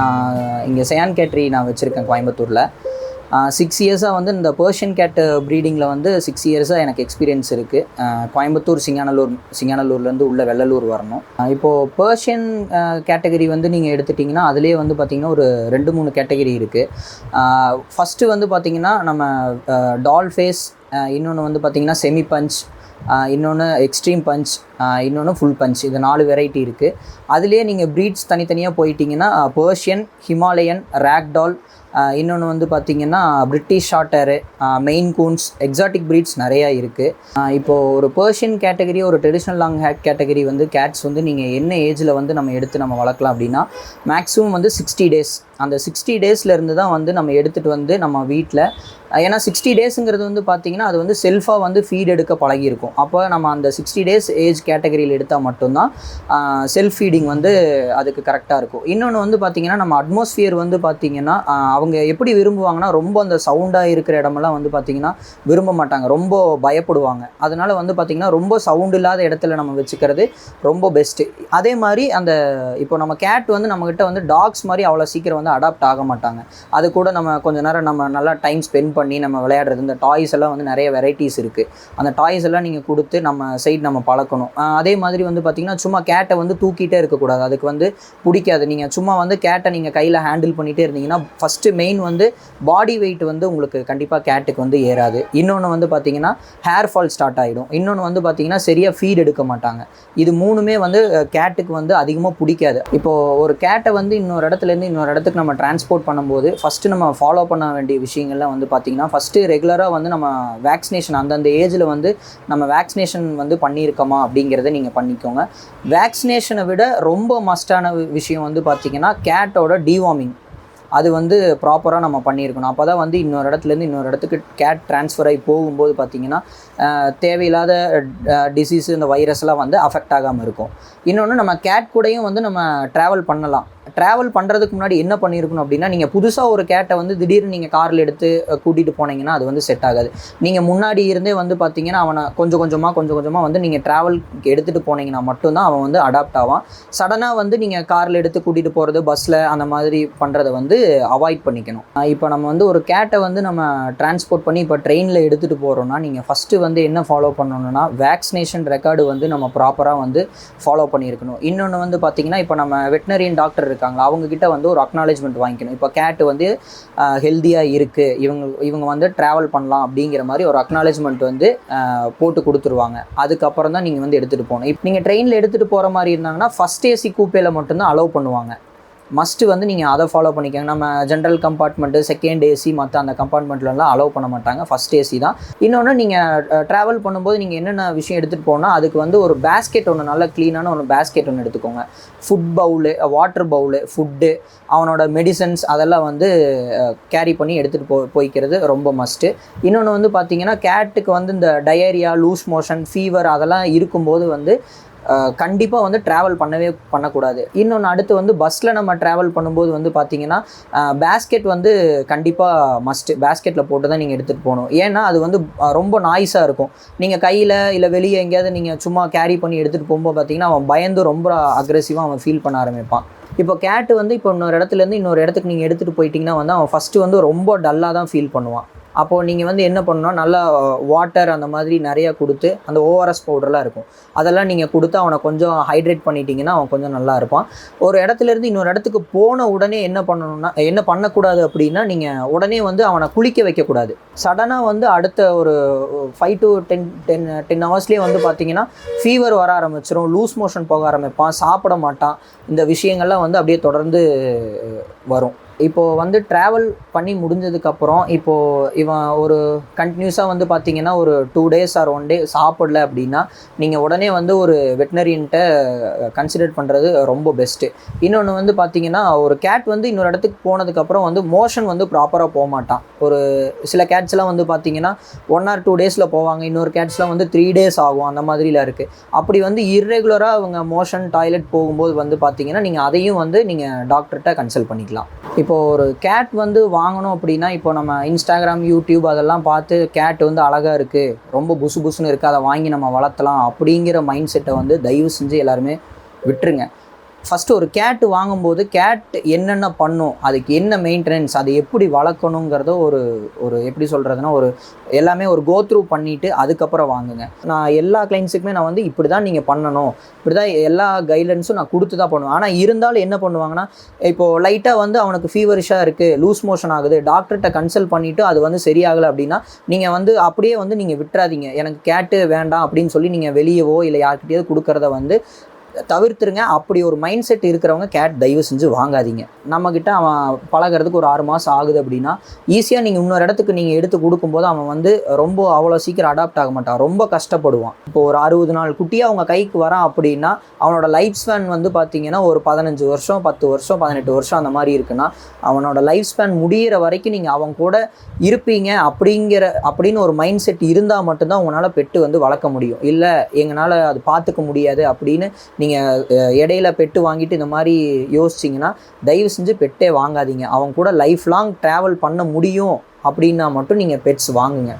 நான் இங்கே சயான் கேட்ரி நான் வச்சுருக்கேன் கோயம்புத்தூரில். சிக்ஸ் இயர்ஸாக வந்து இந்த பர்ஷியன் கேட் ப்ரீடிங்கில் வந்து சிக்ஸ் இயர்ஸாக எனக்கு எக்ஸ்பீரியன்ஸ் இருக்குது கோயம்புத்தூர் சிங்கானலூர் சிங்கானலூர்லேருந்து உள்ள வெள்ளலூர் வரணும். இப்போது பர்ஷியன் கேட்டகரி வந்து நீங்கள் எடுத்துட்டிங்கன்னா அதுலேயே வந்து பார்த்திங்கன்னா ஒரு ரெண்டு மூணு கேட்டகரி இருக்குது ஃபஸ்ட்டு வந்து பார்த்திங்கன்னா நம்ம டால் ஃபேஸ் இன்னொன்று வந்து பார்த்திங்கன்னா செமி பஞ்ச் இன்னொன்று எக்ஸ்ட்ரீம் பஞ்ச் இன்னொன்று ஃபுல் பஞ்ச் இது நாலு வெரைட்டி இருக்குது அதுலேயே நீங்கள் ப்ரீட்ஸ் தனித்தனியாக போயிட்டீங்கன்னா பர்ஷியன் ஹிமாலயன் ரேக்டால் இன்னொன்று வந்து பார்த்தீங்கன்னா British shorthair Maine Coons exotic breeds நிறையா இருக்குது இப்போது ஒரு பர்ஷியன் கேட்டகரி ஒரு ட்ரெடிஷ்னல் லாங் ஹேட் கேட்டகரி வந்து கேட்ஸ் வந்து நீங்கள் என்ன ஏஜில் வந்து நம்ம எடுத்து நம்ம வளர்க்கலாம் அப்படின்னா மேக்ஸிமம் வந்து சிக்ஸ்டி டேஸ் அந்த சிக்ஸ்டி டேஸ்லேருந்து தான் வந்து நம்ம எடுத்துகிட்டு வந்து நம்ம வீட்டில் ஏன்னா சிக்ஸ்டி டேஸுங்கிறது வந்து பார்த்தீங்கன்னா அது வந்து செல்ஃபாக வந்து ஃபீட் எடுக்க பழகியிருக்கும். அப்போ நம்ம அந்த சிக்ஸ்டி டேஸ் ஏஜ் கேட்டகரியில் எடுத்தால் மட்டும்தான் செல்ஃப் ஃபீடிங் வந்து அதுக்கு கரெக்டாக இருக்கும். இன்னொன்று வந்து பார்த்திங்கன்னா நம்ம அட்மாஸ்ஃபியர் வந்து பார்த்திங்கன்னா அவங்க எப்படி விரும்புவாங்கன்னா ரொம்ப அந்த சவுண்டாக இருக்கிற இடமெல்லாம் வந்து பார்த்திங்கன்னா விரும்ப மாட்டாங்க. ரொம்ப பயப்படுவாங்க. அதனால் வந்து பார்த்திங்கன்னா ரொம்ப சவுண்ட் இல்லாத இடத்துல நம்ம வச்சுக்கிறது ரொம்ப பெஸ்ட்டு அதே மாதிரி அந்த இப்போ நம்ம கேட் வந்து நம்மக்கிட்ட வந்து டாக்ஸ் மாதிரி அவ்வளோ சீக்கிரம் வந்து அடாப்ட் ஆக மாட்டாங்க. அது கூட நம்ம கொஞ்ச நேரம் நம்ம நல்லா டைம் ஸ்பெண்ட் பண்ணி நம்ம விளையாடுறது இந்த டாய்ஸ் எல்லாம் வந்து நிறைய வெரைட்டிஸ் இருக்குது அந்த டாய்ஸ் எல்லாம் நீங்கள் கொடுத்து நம்ம சைட் நம்ம பழக்கணும். அதே மாதிரி வந்து பார்த்திங்கன்னா சும்மா கேட்டை வந்து தூக்கிட்டே இருக்கக்கூடாது. அதுக்கு வந்து பிடிக்காது. நீங்கள் சும்மா வந்து கேட்டை நீங்கள் கையில் ஹேண்டில் பண்ணிகிட்டே இருந்தீங்கன்னா ஃபஸ்ட்டு மெயின் வந்து பாடி வெயிட் வந்து உங்களுக்கு கண்டிப்பாக கேட்டுக்கு வந்து ஏறாது. இன்னொன்று வந்து பார்த்தீங்கன்னா ஹேர் ஃபால் ஸ்டார்ட் ஆகிடும் இன்னொன்று வந்து பார்த்தீங்கன்னா சரியாக ஃபீட் எடுக்க மாட்டாங்க. இது மூணுமே வந்து கேட்டுக்கு வந்து அதிகமாக பிடிக்காது. இப்போது ஒரு கேட்டை வந்து இன்னொரு இடத்துலேருந்து இன்னொரு இடத்துக்கு நம்ம டிரான்ஸ்போர்ட் பண்ணும்போது ஃபஸ்ட்டு நம்ம ஃபாலோ பண்ண வேண்டிய விஷயங்கள்லாம் வந்து பார்த்திங்கன்னா ஃபஸ்ட்டு ரெகுலராக வந்து நம்ம வேக்சினேஷன் அந்தந்த ஏஜில் வந்து நம்ம வேக்சினேஷன் வந்து பண்ணியிருக்கோமா அப்படிங்கிறத நீங்கள் பண்ணிக்கோங்க. வேக்சினேஷனை விட ரொம்ப மஸ்டான விஷயம் வந்து பார்த்திங்கன்னா கேட்டோட டிவார்மிங் அது வந்து ப்ராப்பராக நம்ம பண்ணியிருக்கணும். அப்போ தான் வந்து இன்னொரு இடத்துலேருந்து இன்னொரு இடத்துக்கு கேட் ட்ரான்ஸ்ஃபர் ஆகி போகும்போது பார்த்திங்கன்னா தேவையில்லாத டிசீஸு இந்த வைரஸ்லாம் வந்து அஃபெக்ட் ஆகாமல் இருக்கும். இன்னொன்று நம்ம கேட் கூடயும் வந்து நம்ம ட்ராவல் பண்ணலாம். ட்ராவல் பண்ணுறதுக்கு முன்னாடி என்ன பண்ணியிருக்கணும் அப்படின்னா நீங்கள் புதுசாக ஒரு கேட்டை வந்து திடீர்னு நீங்கள் காரில் எடுத்து கூட்டிகிட்டு போனீங்கன்னா அது வந்து செட் ஆகாது. நீங்கள் முன்னாடி இருந்தே வந்து பார்த்தீங்கன்னா அவனை கொஞ்சம் கொஞ்சமாக கொஞ்சம் கொஞ்சமாக வந்து நீங்கள் ட்ராவல் எடுத்துகிட்டு போனீங்கன்னா மட்டும்தான் அவன் வந்து அடாப்ட் ஆவான். சடனாக வந்து நீங்கள் காரில் எடுத்து கூட்டிகிட்டு போகிறது பஸ்ஸில் அந்த மாதிரி பண்ணுறதை வந்து அவாய்ட் பண்ணிக்கணும். இப்போ நம்ம வந்து ஒரு கேட்டை வந்து நம்ம டிரான்ஸ்போர்ட் பண்ணி இப்போ ட்ரெயினில் எடுத்துகிட்டு போகிறோம்னா நீங்கள் ஃபஸ்ட்டு வந்து என்ன ஃபாலோ பண்ணணும்னா வேக்சினேஷன் ரெக்கார்டு வந்து நம்ம ப்ராப்பராக வந்து ஃபாலோ பண்ணியிருக்கணும். இன்னொன்று வந்து பார்த்தீங்கன்னா இப்போ நம்ம வெட்டினரியன் டாக்டர் இருக்காங்களா அவங்க கிட்ட வந்து ஒரு அக்னாலேஜ்மெண்ட் வாங்கிக்கணும். இப்போ கேட்டு வந்து ஹெல்த்தியாக இருக்குது இவங்க இவங்க வந்து ட்ராவல் பண்ணலாம் அப்படிங்கிற மாதிரி ஒரு அக்னாலேஜ்மெண்ட் வந்து போட்டு கொடுத்துருவாங்க. அதுக்கப்புறம் தான் நீங்கள் வந்து எடுத்துகிட்டு போகணும். இப்போ நீங்கள் ட்ரெயினில் எடுத்துகிட்டு போகிற மாதிரி இருந்தாங்கன்னா ஃபஸ்ட் ஏசி கூப்பேல மட்டும்தான் அலோவ் பண்ணுவாங்க. மஸ்ட்டு வந்து நீங்கள் அதை ஃபாலோ பண்ணிக்கோங்க. நம்ம ஜென்ரல் கம்பார்ட்மெண்ட்டு செகண்ட் ஏசி மற்ற அந்த கம்பார்ட்மெண்ட்லலாம் அலோவ் பண்ண மாட்டாங்க. ஃபஸ்ட் ஏசி தான். இன்னொன்று நீங்கள் ட்ராவல் பண்ணும்போது நீங்கள் என்னென்ன விஷயம் எடுத்துகிட்டு போனால் அதுக்கு வந்து ஒரு பேஸ்கெட் ஒன்று நல்ல க்ளீனான ஒரு பேஸ்கெட் ஒன்று எடுத்துக்கோங்க. Food bowl water bowl food அவனோட மெடிசன்ஸ் அதெல்லாம் வந்து கேரி பண்ணி எடுத்துகிட்டு போ போய்க்கிறது ரொம்ப மஸ்ட்டு இன்னொன்று வந்து பார்த்தீங்கன்னா கேட்டுக்கு வந்து இந்த டயரியா லூஸ் மோஷன் ஃபீவர் அதெல்லாம் இருக்கும்போது வந்து கண்டிப்பாக வந்து ட்ராவல் பண்ணவே பண்ணக்கூடாது. இன்னொன்று அடுத்து வந்து பஸ்ஸில் நம்ம ட்ராவல் பண்ணும்போது வந்து பார்த்தீங்கன்னா பேஸ்கெட் வந்து கண்டிப்பாக மஸ்ட்டு பேஸ்கெட்டில் போட்டு தான் நீங்கள் எடுத்துகிட்டு போகணும். ஏன்னா அது வந்து ரொம்ப நாய்ஸாக இருக்கும். நீங்கள் கையில் இல்லை வெளியே எங்கேயாவது நீங்கள் சும்மா கேரி பண்ணி எடுத்துகிட்டு போகும்போது பார்த்தீங்கன்னா அவன் பயந்து ரொம்ப அக்ரெசிவாக அவன் ஃபீல் பண்ண ஆரம்பிப்பான். இப்போ கேட்டு வந்து இப்போ இன்னொரு இடத்துலேருந்து இன்னொரு இடத்துக்கு நீங்கள் எடுத்துகிட்டு போயிட்டீங்கன்னா வந்து அவன் ஃபஸ்ட்டு வந்து ரொம்ப டல்லாக தான் ஃபீல் பண்ணுவான். அப்போது நீங்கள் வந்து என்ன பண்ணணும் நல்லா வாட்டர் அந்த மாதிரி நிறையா கொடுத்து அந்த ஓஆர்எஸ் பவுடர்லாம் இருக்கும். அதெல்லாம் நீங்கள் கொடுத்து அவனை கொஞ்சம் ஹைட்ரேட் பண்ணிட்டீங்கன்னா அவன் கொஞ்சம் நல்லா இருப்பான். ஒரு இடத்துலேருந்து இன்னொரு இடத்துக்கு போன உடனே என்ன பண்ணணும்னா என்ன பண்ணக்கூடாது அப்படின்னா நீங்கள் உடனே வந்து அவனை குளிக்க வைக்கக்கூடாது. சடனாக வந்து அடுத்த ஒரு five to ten ten ten ஹவர்ஸ்லேயே வந்து பார்த்தீங்கன்னா ஃபீவர் வர ஆரம்பிச்சிடும் லூஸ் மோஷன் போக ஆரம்பிப்பான் சாப்பிட மாட்டான். இந்த விஷயங்கள்லாம் வந்து அப்படியே தொடர்ந்து வரும். இப்போது வந்து ட்ராவல் பண்ணி முடிஞ்சதுக்கப்புறம் இப்போது இவன் ஒரு கண்டினியூஸாக வந்து பார்த்தீங்கன்னா ஒரு two days or one day சாப்பிடல அப்படின்னா நீங்கள் உடனே வந்து ஒரு வெட்டினரியன்ட்ட கன்சிடர் பண்ணுறது ரொம்ப பெஸ்ட்டு இன்னொன்று வந்து பார்த்தீங்கன்னா ஒரு கேட் வந்து இன்னொரு இடத்துக்கு போனதுக்கப்புறம் வந்து மோஷன் வந்து ப்ராப்பராக போக மாட்டான். ஒரு சில கேட்ஸ்லாம் வந்து பார்த்தீங்கன்னா ஒன் ஆர் டூ டேஸில் போவாங்க இன்னொரு கேட்ஸ்லாம் வந்து த்ரீ டேஸ் ஆகும் அந்த மாதிரிலாம் இருக்குது அப்படி வந்து இர்ரெகுலராக அவங்க மோஷன் டாய்லெட் போகும்போது வந்து பார்த்தீங்கன்னா நீங்கள் அதையும் வந்து நீங்கள் டாக்டர்கிட்ட கன்சல்ட் பண்ணிக்கலாம். இப்போ இப்போது ஒரு கேட் வந்து வாங்கணும் அப்படின்னா இப்போ நம்ம இன்ஸ்டாகிராம் யூடியூப் அதெல்லாம் பார்த்து கேட் வந்து அழகாக இருக்குது ரொம்ப புசு புசுன்னு இருக்குது அதை வாங்கி நம்ம வளர்த்தலாம் அப்படிங்கிற மைண்ட் செட்டை வந்து தயவு செஞ்சு எல்லாருமே விட்டுருங்க. ஃபஸ்ட்டு ஒரு கேட்டு வாங்கும்போது கேட் என்னென்ன பண்ணும்? அதுக்கு என்ன மெயின்டெனன்ஸ் அதை எப்படி வளர்க்கணுங்கிறத ஒரு ஒரு எப்படி சொல்கிறதுனா ஒரு எல்லாமே ஒரு கோ த்ரூ பண்ணிவிட்டு அதுக்கப்புறம் வாங்குங்க. நான் எல்லா கிளைண்ட்ஸுக்குமே நான் வந்து இப்படி தான் நீங்கள் பண்ணணும். இப்படி தான் எல்லா கைட்லைன்ஸும் நான் கொடுத்து தான் பண்ணுவேன். ஆனால் இருந்தாலும் என்ன பண்ணுவாங்கன்னா இப்போது லைட்டாக வந்து அவனுக்கு ஃபீவரிஷாக இருக்குது லூஸ் மோஷன் ஆகுது டாக்டர்கிட்ட கன்சல்ட் பண்ணிவிட்டு அது வந்து சரியாகலை அப்படின்னா நீங்கள் வந்து அப்படியே வந்து நீங்கள் விட்டுறாதீங்க. எனக்கு கேட்டு வேண்டாம் அப்படின்னு சொல்லி நீங்கள் வெளியவோ இல்லை யார்கிட்டயாவது கொடுக்குறத வந்து தவிர்த்துருங்க. அப்படி ஒரு மைண்ட் செட் இருக்கிறவங்க கேட் தயவு செஞ்சு வாங்காதீங்க. நம்மக்கிட்ட அவன் பழகுறதுக்கு ஒரு ஆறு மாதம் ஆகுது அப்படின்னா ஈஸியாக நீங்கள் இன்னொரு இடத்துக்கு நீங்கள் எடுத்து கொடுக்கும்போது அவன் வந்து ரொம்ப அவ்வளோ சீக்கிரம் அடாப்ட் ஆக மாட்டான். ரொம்ப கஷ்டப்படுவான். இப்போ ஒரு அறுபது நாள் குட்டியாக அவங்க கைக்கு வரான் அப்படின்னா அவனோட லைஃப் ஸ்பேன் வந்து பார்த்தீங்கன்னா ஒரு பதினஞ்சு வருஷம் பத்து வருஷம் பதினெட்டு வருஷம் அந்த மாதிரி இருக்குன்னா அவனோட லைஃப் ஸ்பேன் முடியிற வரைக்கும் நீங்கள் அவன் கூட இருப்பீங்க அப்படிங்கிற அப்படின்னு ஒரு மைண்ட் செட் இருந்தால் மட்டும்தான் உங்களால் பெட்டு வந்து வளர்க்க முடியும். இல்லை எங்களால் அது பார்த்துக்க முடியாது அப்படின்னு நீங்கள் நீங்கள் இடையில பெட்டு வாங்கிட்டு இந்த மாதிரி யோசிச்சிங்கன்னா தயவு செஞ்சு பெட்டே வாங்காதீங்க. அவங்க கூட லைஃப் லாங் ட்ராவல் பண்ண முடியும் அப்படின்னா மட்டும் நீங்கள் பெட்ஸ் வாங்குங்க.